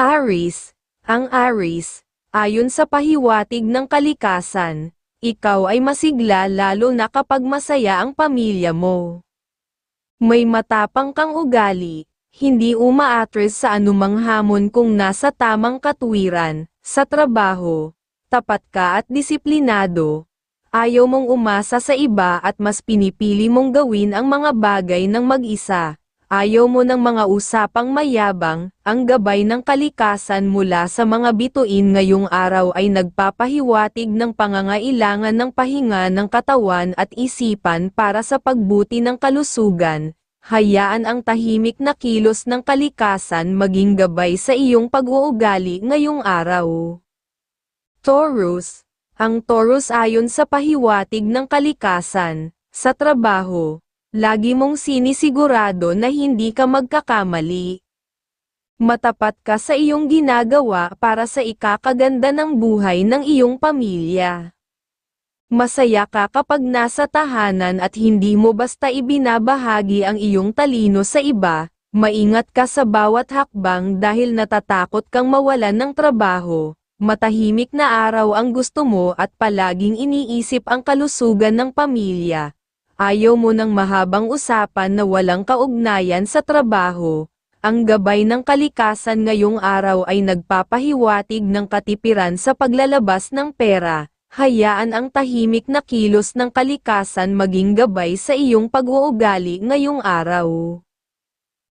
Aris, ang Aris, ayon sa pahiwatig ng kalikasan, ikaw ay masigla lalo na kapag masaya ang pamilya mo. May matapang kang ugali, hindi umaatres sa anumang hamon kung nasa tamang katwiran, sa trabaho, tapat ka at disiplinado, ayaw mong umasa sa iba at mas pinipili mong gawin ang mga bagay ng mag-isa. Ayaw mo ng mga usapang mayabang, ang gabay ng kalikasan mula sa mga bituin ngayong araw ay nagpapahiwatig ng pangangailangan ng pahinga ng katawan at isipan para sa pagbuti ng kalusugan. Hayaan ang tahimik na kilos ng kalikasan maging gabay sa iyong pag-uugali ngayong araw. Taurus Ang Taurus ayon sa pahiwatig ng kalikasan, sa trabaho, lagi mong sinisigurado na hindi ka magkakamali. Matapat ka sa iyong ginagawa para sa ikakaganda ng buhay ng iyong pamilya. Masaya ka kapag nasa tahanan at hindi mo basta ibinabahagi ang iyong talino sa iba, maingat ka sa bawat hakbang dahil natatakot kang mawalan ng trabaho, matahimik na araw ang gusto mo at palaging iniisip ang kalusugan ng pamilya. Ayaw mo ng mahabang usapan na walang kaugnayan sa trabaho. Ang gabay ng kalikasan ngayong araw ay nagpapahiwatig ng katipiran sa paglalabas ng pera. Hayaan ang tahimik na kilos ng kalikasan maging gabay sa iyong pag-uugali ngayong araw.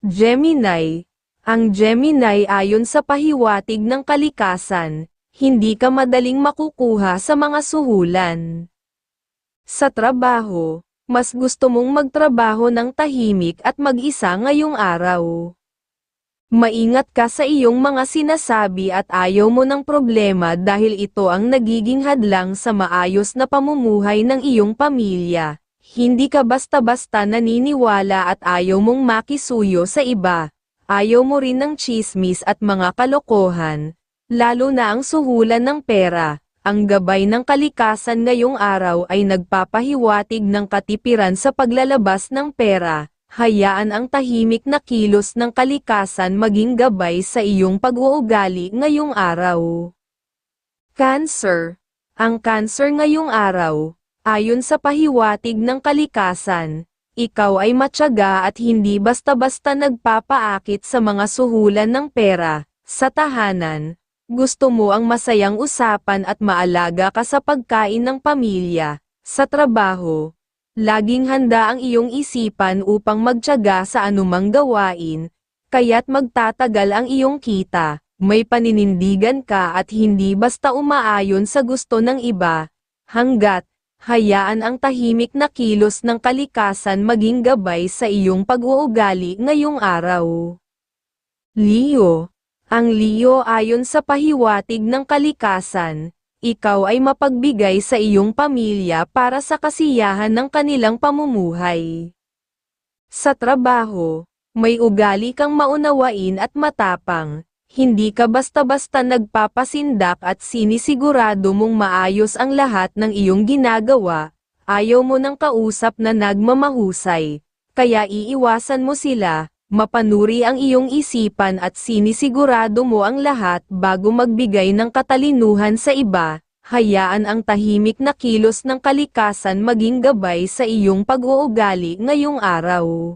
Gemini Ang Gemini ayon sa pahiwatig ng kalikasan, hindi ka madaling makukuha sa mga suhulan. Sa trabaho, mas gusto mong magtrabaho ng tahimik at mag-isa ngayong araw. Maingat ka sa iyong mga sinasabi at ayaw mo ng problema dahil ito ang nagiging hadlang sa maayos na pamumuhay ng iyong pamilya. Hindi ka basta-basta naniniwala at ayaw mong makisuyo sa iba. Ayaw mo rin ng chismis at mga kalokohan, lalo na ang suhulan ng pera. Ang gabay ng kalikasan ngayong araw ay nagpapahiwatig ng katipiran sa paglalabas ng pera. Hayaan ang tahimik na kilos ng kalikasan maging gabay sa iyong pag-uugali ngayong araw. Cancer Ang cancer ngayong araw, ayon sa pahiwatig ng kalikasan, ikaw ay matyaga at hindi basta-basta nagpapaakit sa mga suhulan ng pera, sa tahanan, gusto mo ang masayang usapan at maalaga ka sa pagkain ng pamilya, sa trabaho. Laging handa ang iyong isipan upang magtyaga sa anumang gawain, kaya't magtatagal ang iyong kita, may paninindigan ka at hindi basta umaayon sa gusto ng iba, hanggat, hayaan ang tahimik na kilos ng kalikasan maging gabay sa iyong pag-uugali ngayong araw. Leo ang Leo ayon sa pahiwatig ng kalikasan, ikaw ay mapagbigay sa iyong pamilya para sa kasiyahan ng kanilang pamumuhay. Sa trabaho, may ugali kang maunawain at matapang, hindi ka basta-basta nagpapasindak at sinisigurado mong maayos ang lahat ng iyong ginagawa, ayaw mo ng kausap na nagmamahusay, kaya iiwasan mo sila, mapanuri ang iyong isipan at sinisigurado mo ang lahat bago magbigay ng katalinuhan sa iba, hayaan ang tahimik na kilos ng kalikasan maging gabay sa iyong pag-uugali ngayong araw.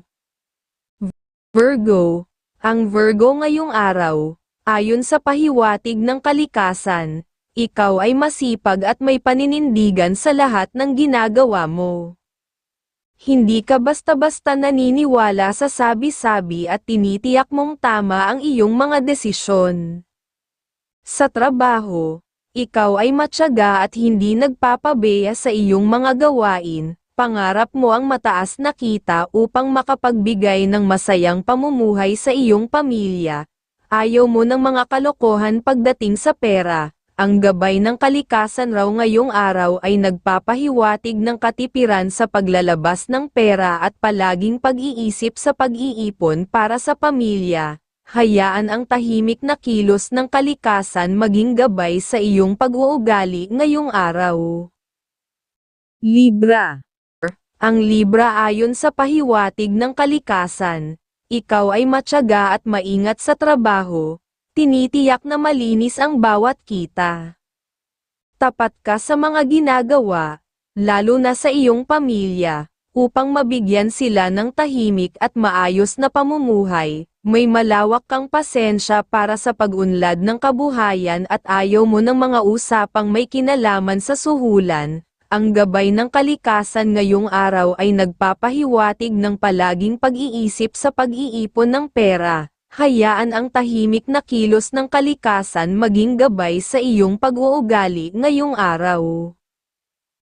Virgo Ang Virgo ngayong araw, ayon sa pahiwatig ng kalikasan, ikaw ay masipag at may paninindigan sa lahat ng ginagawa mo. Hindi ka basta-basta naniniwala sa sabi-sabi at tinitiyak mong tama ang iyong mga desisyon. Sa trabaho, ikaw ay matyaga at hindi nagpapabeya sa iyong mga gawain, pangarap mo ang mataas na kita upang makapagbigay ng masayang pamumuhay sa iyong pamilya. Ayaw mo ng mga kalokohan pagdating sa pera, ang gabay ng kalikasan raw ngayong araw ay nagpapahiwatig ng katipiran sa paglalabas ng pera at palaging pag-iisip sa pag-iipon para sa pamilya. Hayaan ang tahimik na kilos ng kalikasan maging gabay sa iyong pag-uugali ngayong araw. Libra Ang Libra ayon sa pahiwatig ng kalikasan, ikaw ay matyaga at maingat sa trabaho, Tinitiyak na malinis ang bawat kita. Tapat ka sa mga ginagawa, lalo na sa iyong pamilya, upang mabigyan sila ng tahimik at maayos na pamumuhay, may malawak kang pasensya para sa pag-unlad ng kabuhayan at ayaw mo ng mga usapang may kinalaman sa suhulan. Ang gabay ng kalikasan ngayong araw ay nagpapahiwatig ng palaging pag-iisip sa pag-iipon ng pera. Hayaan ang tahimik na kilos ng kalikasan maging gabay sa iyong pag-uugali ngayong araw.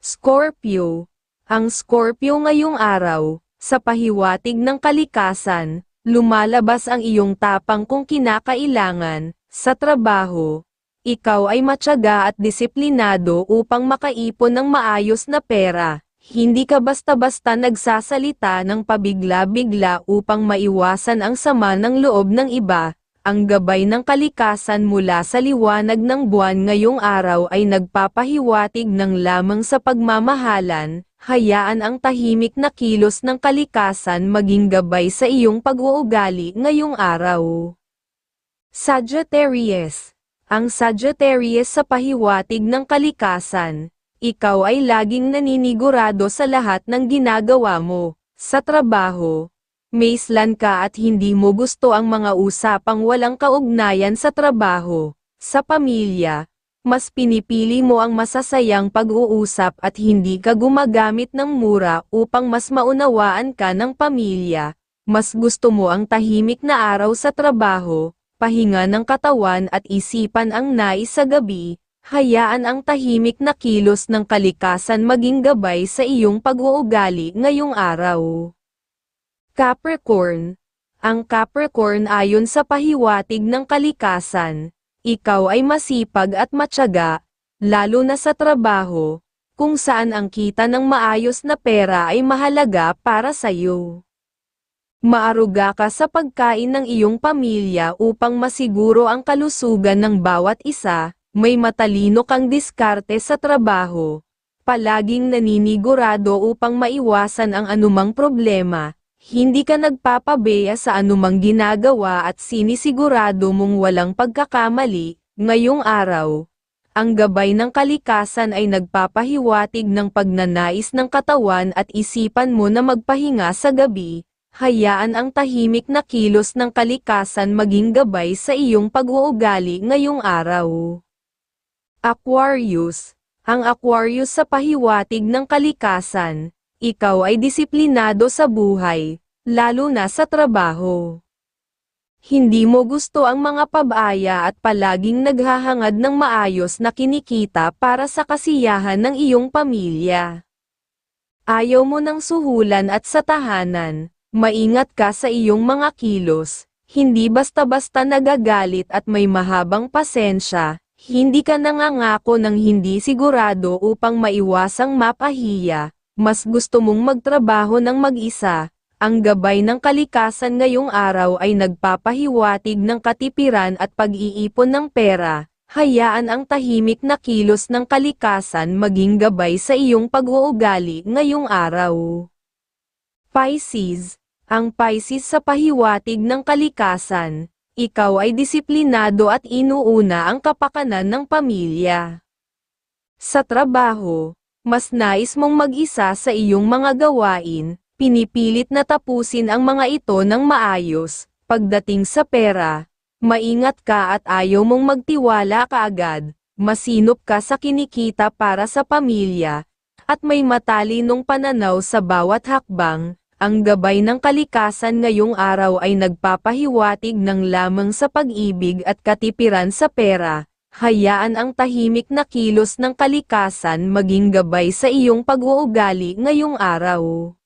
Scorpio Ang Scorpio ngayong araw, sa pahiwatig ng kalikasan, lumalabas ang iyong tapang kung kinakailangan, sa trabaho, ikaw ay matyaga at disiplinado upang makaipon ng maayos na pera. Hindi ka basta-basta nagsasalita ng pabigla-bigla upang maiwasan ang sama ng loob ng iba. Ang gabay ng kalikasan mula sa liwanag ng buwan ngayong araw ay nagpapahiwatig ng lamang sa pagmamahalan. Hayaan ang tahimik na kilos ng kalikasan maging gabay sa iyong pag-uugali ngayong araw. Sagittarius Ang Sagittarius sa pahiwatig ng kalikasan ikaw ay laging naninigurado sa lahat ng ginagawa mo. Sa trabaho, maislan ka at hindi mo gusto ang mga usapang walang kaugnayan sa trabaho. Sa pamilya, mas pinipili mo ang masasayang pag-uusap at hindi ka gumagamit ng mura upang mas maunawaan ka ng pamilya. Mas gusto mo ang tahimik na araw sa trabaho, pahinga ng katawan at isipan ang nais sa gabi, Hayaan ang tahimik na kilos ng kalikasan maging gabay sa iyong pag-uugali ngayong araw. Capricorn Ang Capricorn ayon sa pahiwatig ng kalikasan, ikaw ay masipag at matyaga, lalo na sa trabaho, kung saan ang kita ng maayos na pera ay mahalaga para sa iyo. Maaruga ka sa pagkain ng iyong pamilya upang masiguro ang kalusugan ng bawat isa, may matalino kang diskarte sa trabaho. Palaging naninigurado upang maiwasan ang anumang problema. Hindi ka nagpapabeya sa anumang ginagawa at sinisigurado mong walang pagkakamali. Ngayong araw, ang gabay ng kalikasan ay nagpapahiwatig ng pagnanais ng katawan at isipan mo na magpahinga sa gabi, hayaan ang tahimik na kilos ng kalikasan maging gabay sa iyong pag-uugali ngayong araw. Aquarius, ang Aquarius sa pahiwatig ng kalikasan, ikaw ay disiplinado sa buhay, lalo na sa trabaho. Hindi mo gusto ang mga pabaya at palaging naghahangad ng maayos na kinikita para sa kasiyahan ng iyong pamilya. Ayaw mo ng suhulan at sa tahanan, maingat ka sa iyong mga kilos, hindi basta-basta nagagalit at may mahabang pasensya, hindi ka nangangako ng hindi sigurado upang maiwasang mapahiya, mas gusto mong magtrabaho ng mag-isa. Ang gabay ng kalikasan ngayong araw ay nagpapahiwatig ng katipiran at pag-iipon ng pera. Hayaan ang tahimik na kilos ng kalikasan maging gabay sa iyong pag-uugali ngayong araw. Pisces Ang Pisces sa pahiwatig ng kalikasan, ikaw ay disiplinado at inuuna ang kapakanan ng pamilya. Sa trabaho, mas nais mong mag-isa sa iyong mga gawain, pinipilit na tapusin ang mga ito ng maayos, pagdating sa pera, maingat ka at ayaw mong magtiwala kaagad, masinop ka sa kinikita para sa pamilya, at may matalinong pananaw sa bawat hakbang, ang gabay ng kalikasan ngayong araw ay nagpapahiwatig ng lamang sa pag-ibig at katipiran sa pera. Hayaan ang tahimik na kilos ng kalikasan maging gabay sa iyong pag-uugali ngayong araw.